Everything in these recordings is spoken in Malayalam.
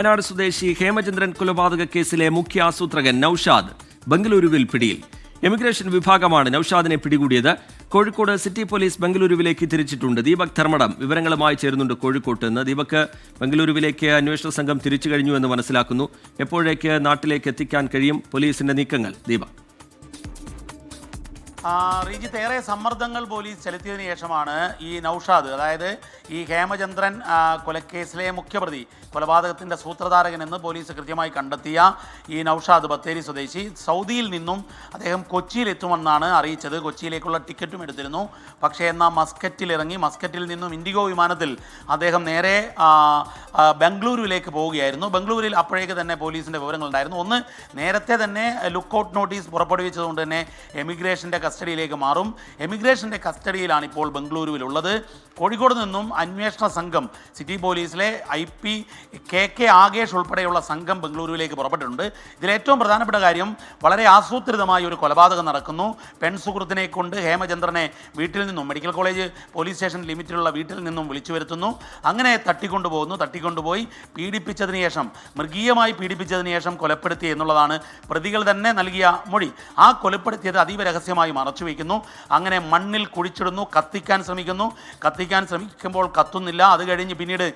വയനാട് സ്വദേശി ഹേമചന്ദ്രൻ കൊലപാതക കേസിലെ മുഖ്യ ആസൂത്രകൻ നൌഷാദ് ബംഗളൂരുവിൽ പിടിയിൽ. എമിഗ്രേഷൻ വിഭാഗമാണ് നൌഷാദിനെ പിടികൂടിയത്. കോഴിക്കോട് സിറ്റി പോലീസ് ബംഗളൂരുവിലേക്ക് തിരിച്ചിട്ടുണ്ട്. ദീപക് ധർമ്മടം വിവരങ്ങളുമായി ചേരുന്നുണ്ട് കോഴിക്കോട്ട് നിന്ന് ദീപക് ബംഗളൂരുവിലേക്ക് അന്വേഷണ സംഘം തിരിച്ചു കഴിഞ്ഞു എന്ന് മനസ്സിലാക്കുന്നു. എപ്പോഴേക്ക് നാട്ടിലേക്ക് എത്തിക്കാൻ കഴിയും? പോലീസിന്റെ നീക്കങ്ങൾ. ദീപക്. റീജിത്ത് ഏറെ സമ്മർദ്ദങ്ങൾ പോലീസ് ചെലുത്തിയതിനു ശേഷമാണ് ഈ നൌഷാദ് അതായത് ഈ ഹേമചന്ദ്രൻ കൊലക്കേസിലെ മുഖ്യപ്രതി കൊലപാതകത്തിന്റെ സൂത്രധാരകൻ എന്ന് പോലീസ് കൃത്യമായി കണ്ടെത്തിയ ഈ നൌഷാദ് ബത്തേരി സ്വദേശി സൗദിയിൽ നിന്നും അദ്ദേഹം കൊച്ചിയിൽ എത്തുമെന്നാണ് അറിയിച്ചത്. കൊച്ചിയിലേക്കുള്ള ടിക്കറ്റും എടുത്തിരുന്നു. പക്ഷേ എന്നാൽ മസ്കറ്റിൽ ഇറങ്ങി മസ്കറ്റിൽ നിന്നും ഇൻഡിഗോ വിമാനത്തിൽ അദ്ദേഹം നേരെ ബംഗളൂരുവിലേക്ക് പോവുകയായിരുന്നു. ബംഗളൂരിൽ അപ്പോഴേക്ക് തന്നെ പോലീസിന്റെ വിവരങ്ങളുണ്ടായിരുന്നു. ഒന്ന് നേരത്തെ തന്നെ ലുക്കൗട്ട് നോട്ടീസ് പുറപ്പെടുവിച്ചതുകൊണ്ട് തന്നെ എമിഗ്രേഷന്റെ കസ്റ്റഡിയിലേക്ക് മാറും. എമിഗ്രേഷന്റെ കസ്റ്റഡിയിലാണ് ഇപ്പോൾ ബംഗളൂരുവിലുള്ളത്. കോഴിക്കോട് നിന്നും അന്വേഷണ സംഘം സിറ്റി പോലീസിലെ I P K K Akesh ഉൾപ്പെടെയുള്ള സംഘം ബംഗളൂരുവിലേക്ക് പുറപ്പെട്ടിട്ടുണ്ട്. ഇതിലേറ്റവും പ്രധാനപ്പെട്ട കാര്യം വളരെ ആസൂത്രിതമായ ഒരു കൊലപാതകം നടക്കുന്നു. പെൺ സുഹൃത്തിനെ കൊണ്ട് ഹേമചന്ദ്രനെ വീട്ടിൽ നിന്നും മെഡിക്കൽ കോളേജ് പോലീസ് സ്റ്റേഷൻ ലിമിറ്റിലുള്ള വീട്ടിൽ നിന്നും വിളിച്ചു വരുത്തുന്നു. അങ്ങനെ തട്ടിക്കൊണ്ടുപോകുന്നു. തട്ടിക്കൊണ്ടുപോയി പീഡിപ്പിച്ചതിന് ശേഷം മൃഗീയമായി പീഡിപ്പിച്ചതിന് ശേഷം കൊലപ്പെടുത്തി എന്നുള്ളതാണ് പ്രതികൾ തന്നെ നൽകിയ മൊഴി. ആ കൊലപ്പെടുത്തിയത് അതീവ രഹസ്യമായി മറച്ചു വയ്ക്കുന്നു. അങ്ങനെ മണ്ണിൽ കുഴിച്ചിടുന്നു കത്തിക്കാൻ ശ്രമിക്കുന്നു. കത്തിക്കാൻ ശ്രമിക്കുമ്പോൾ കത്തുന്നില്ല. അത് കഴിഞ്ഞ് പിന്നീട്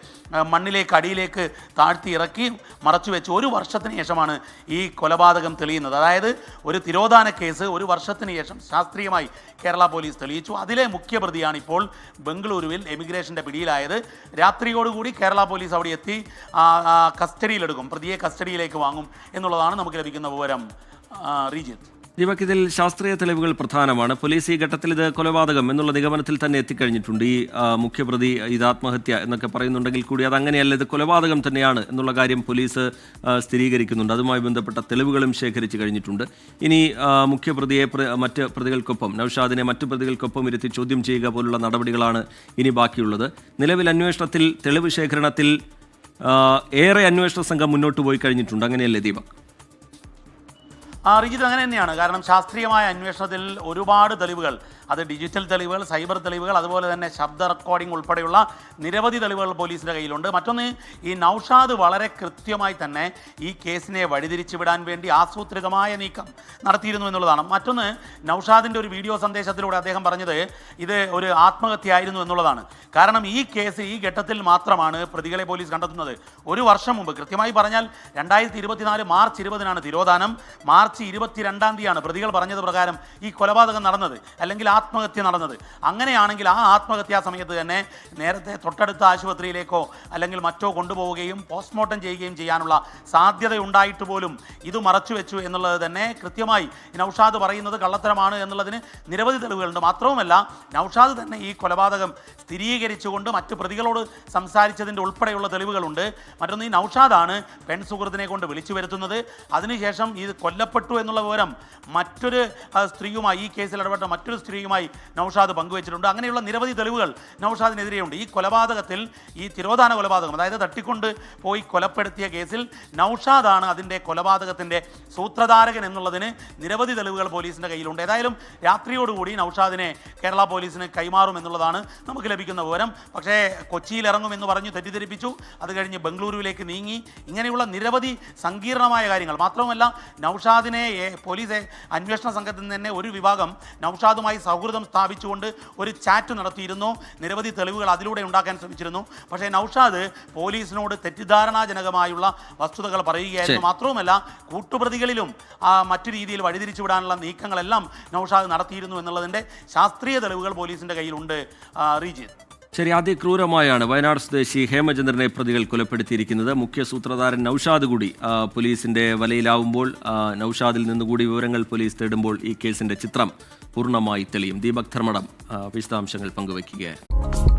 മണ്ണിലേക്ക് അടിയിലേക്ക് താഴ്ത്തി ഇറക്കി മറച്ചു വെച്ച് ഒരു വർഷത്തിന് ശേഷമാണ് ഈ കൊലപാതകം തെളിയുന്നത്. അതായത് ഒരു തിരോധാന കേസ് ഒരു വർഷത്തിന് ശേഷം ശാസ്ത്രീയമായി കേരള പോലീസ് തെളിയിച്ചു. അതിലെ മുഖ്യപ്രതിയാണ് ഇപ്പോൾ ബംഗളൂരുവിൽ എമിഗ്രേഷന്റെ പിടിയിലായത്. രാത്രിയോടുകൂടി കേരള പോലീസ് അവിടെ എത്തി കസ്റ്റഡിയിലെടുക്കും. പ്രതിയെ കസ്റ്റഡിയിലേക്ക് വാങ്ങും എന്നുള്ളതാണ് നമുക്ക് ലഭിക്കുന്ന വിവരം. റീജിത്ത് ദീപക് ഇതിൽ ശാസ്ത്രീയ തെളിവുകൾ പ്രധാനമാണ്. പോലീസ് ഈ ഘട്ടത്തിൽ ഇത് കൊലപാതകം എന്നുള്ള നിഗമനത്തിൽ തന്നെ എത്തിക്കഴിഞ്ഞിട്ടുണ്ട്. ഈ മുഖ്യപ്രതി ഇത് ആത്മഹത്യ എന്നൊക്കെ പറയുന്നുണ്ടെങ്കിൽ കൂടി അത് അങ്ങനെയല്ല ഇത് കൊലപാതകം തന്നെയാണ് എന്നുള്ള കാര്യം പോലീസ് സ്ഥിരീകരിക്കുന്നുണ്ട്. അതുമായി ബന്ധപ്പെട്ട തെളിവുകളും ശേഖരിച്ചു കഴിഞ്ഞിട്ടുണ്ട്. ഇനി മുഖ്യപ്രതിയെ മറ്റ് പ്രതികൾക്കൊപ്പം നൌഷാദിനെ മറ്റു പ്രതികൾക്കൊപ്പം ഇരുത്തി ചോദ്യം ചെയ്യുക പോലുള്ള നടപടികളാണ് ഇനി ബാക്കിയുള്ളത്. നിലവിൽ അന്വേഷണത്തിൽ തെളിവ് ശേഖരണത്തിൽ ഏറെ അന്വേഷണ സംഘം മുന്നോട്ട് പോയി കഴിഞ്ഞിട്ടുണ്ട്. അങ്ങനെയല്ലേ ദീപക്? ആ റിജിത്ത് അങ്ങനെ തന്നെയാണ്. കാരണം ശാസ്ത്രീയമായ അന്വേഷണത്തിൽ ഒരുപാട് തെളിവുകൾ അത് ഡിജിറ്റൽ തെളിവുകൾ സൈബർ തെളിവുകൾ അതുപോലെ തന്നെ ശബ്ദ റെക്കോർഡിംഗ് ഉൾപ്പെടെയുള്ള നിരവധി തെളിവുകൾ പോലീസിന്റെ കയ്യിലുണ്ട്. മറ്റൊന്ന് ഈ നൌഷാദ് വളരെ കൃത്യമായി തന്നെ ഈ കേസിനെ വഴിതിരിച്ചു വിടാൻ വേണ്ടി ആസൂത്രിതമായ നീക്കം നടത്തിയിരുന്നു എന്നുള്ളതാണ്. മറ്റൊന്ന് നൌഷാദിന്റെ ഒരു വീഡിയോ സന്ദേശത്തിലൂടെ അദ്ദേഹം പറഞ്ഞത് ഇത് ഒരു ആത്മഹത്യയായിരുന്നു എന്നുള്ളതാണ്. കാരണം ഈ കേസ് ഈ ഘട്ടത്തിൽ മാത്രമാണ് പ്രതികളെ പോലീസ് കണ്ടെത്തുന്നത്. ഒരു വർഷം മുമ്പ് കൃത്യമായി പറഞ്ഞാൽ രണ്ടായിരത്തി മാർച്ച് ഇരുപതിനാണ് തിരോധാനം. മാർച്ച് ഇരുപത്തിരണ്ടാം തീയതിയാണ് പ്രതികൾ പറഞ്ഞത് പ്രകാരം ഈ കൊലപാതകം നടന്നത് അല്ലെങ്കിൽ ആത്മഹത്യ നടന്നത്. അങ്ങനെയാണെങ്കിൽ ആ ആത്മഹത്യാ സമയത്ത് തന്നെ നേരത്തെ തൊട്ടടുത്ത ആശുപത്രിയിലേക്കോ അല്ലെങ്കിൽ മറ്റോ കൊണ്ടുപോവുകയും പോസ്റ്റ്മോർട്ടം ചെയ്യുകയും ചെയ്യാനുള്ള സാധ്യതയുണ്ടായിട്ട് പോലും ഇത് മറച്ചു വെച്ചു എന്നുള്ളത് തന്നെ കൃത്യമായി നൌഷാദ് പറയുന്നത് കള്ളത്തരമാണ് എന്നുള്ളതിന് നിരവധി തെളിവുകളുണ്ട്. മാത്രവുമല്ല നൌഷാദ് തന്നെ ഈ കൊലപാതകം സ്ഥിരീകരിച്ചുകൊണ്ട് മറ്റ് പ്രതികളോട് സംസാരിച്ചതിന്റെ ഉൾപ്പെടെയുള്ള തെളിവുകളുണ്ട്. മറ്റൊന്ന് ഈ നൌഷാദാണ് പെൺ സുഹൃത്തിനെ കൊണ്ട് വിളിച്ചു വരുത്തുന്നത്. അതിനുശേഷം ഇത് കൊല്ലപ്പെട്ടു എന്നുള്ള വിവരം മറ്റൊരു സ്ത്രീയുമായി ഈ കേസിൽ ഇടപെട്ട മറ്റൊരു സ്ത്രീയുമായി നൌഷാദ് പങ്കുവച്ചിട്ടുണ്ട്. അങ്ങനെയുള്ള നിരവധി തെളിവുകൾ നൌഷാദിനെതിരെയുണ്ട്. ഈ കൊലപാതകത്തിൽ ഈ തിരോധാന കൊലപാതകം അതായത് തട്ടിക്കൊണ്ട് പോയി കൊലപ്പെടുത്തിയ കേസിൽ നൌഷാദാണ് അതിന്റെ കൊലപാതകത്തിന്റെ സൂത്രധാരകൻ എന്നുള്ളതിന് നിരവധി തെളിവുകൾ പോലീസിന്റെ കയ്യിലുണ്ട്. ഏതായാലും രാത്രിയോടുകൂടി നൌഷാദിനെ കേരള പോലീസിന് കൈമാറും എന്നുള്ളതാണ് നമുക്ക് ലഭിക്കുന്ന വിവരം. പക്ഷേ കൊച്ചിയിൽ ഇറങ്ങുമെന്ന് പറഞ്ഞു തെറ്റിദ്ധരിപ്പിച്ചു. അത് കഴിഞ്ഞ് ബംഗളൂരുവിലേക്ക് നീങ്ങി. ഇങ്ങനെയുള്ള നിരവധി സങ്കീർണമായ കാര്യങ്ങൾ. മാത്രവുമല്ല നൌഷാദിനെ ഏ, പോലീസ് അന്വേഷണ സംഘത്തിൽ നിന്ന് തന്നെ ഒരു വിഭാഗം നൌഷാദുമായി സൗഹൃദം സ്ഥാപിച്ചുകൊണ്ട് ഒരു ചാറ്റ് നടത്തിയിരുന്നു. നിരവധി തെളിവുകൾ അതിലൂടെ ഉണ്ടാക്കാൻ ശ്രമിച്ചിരുന്നു. പക്ഷേ നൌഷാദ് പോലീസിനോട് തെറ്റിദ്ധാരണാജനകമായുള്ള വസ്തുതകൾ പറയുകയായിരുന്നു. മാത്രവുമല്ല കൂട്ടുപ്രതികളിലും ആ, മറ്റു രീതിയിൽ വഴിതിരിച്ചുവിടാനുള്ള നീക്കങ്ങളെല്ലാം നൌഷാദ് നടത്തിയിരുന്നു എന്നുള്ളതിന്റെ ശാസ്ത്രീയ തെളിവുകൾ പോലീസിന്റെ കയ്യിലുണ്ട്. റീജിത്ത് ശരി അതിക്രൂരമായാണ് വയനാട് സ്വദേശി ഹേമചന്ദ്രനെ പ്രതികൾ കൊലപ്പെടുത്തിയിരിക്കുന്നത്. മുഖ്യ സൂത്രധാരൻ നൌഷാദ് കൂടി പോലീസിന്റെ വലയിലാവുമ്പോൾ നൌഷാദിൽ നിന്നുകൂടി വിവരങ്ങൾ പോലീസ് തേടുമ്പോൾ ഈ കേസിന്റെ ചിത്രം പൂർണമായി തെളിയും. ദീപക് ധർമ്മടം വിശദാംശങ്ങൾ പങ്കുവയ്ക്കുകയായിരുന്നു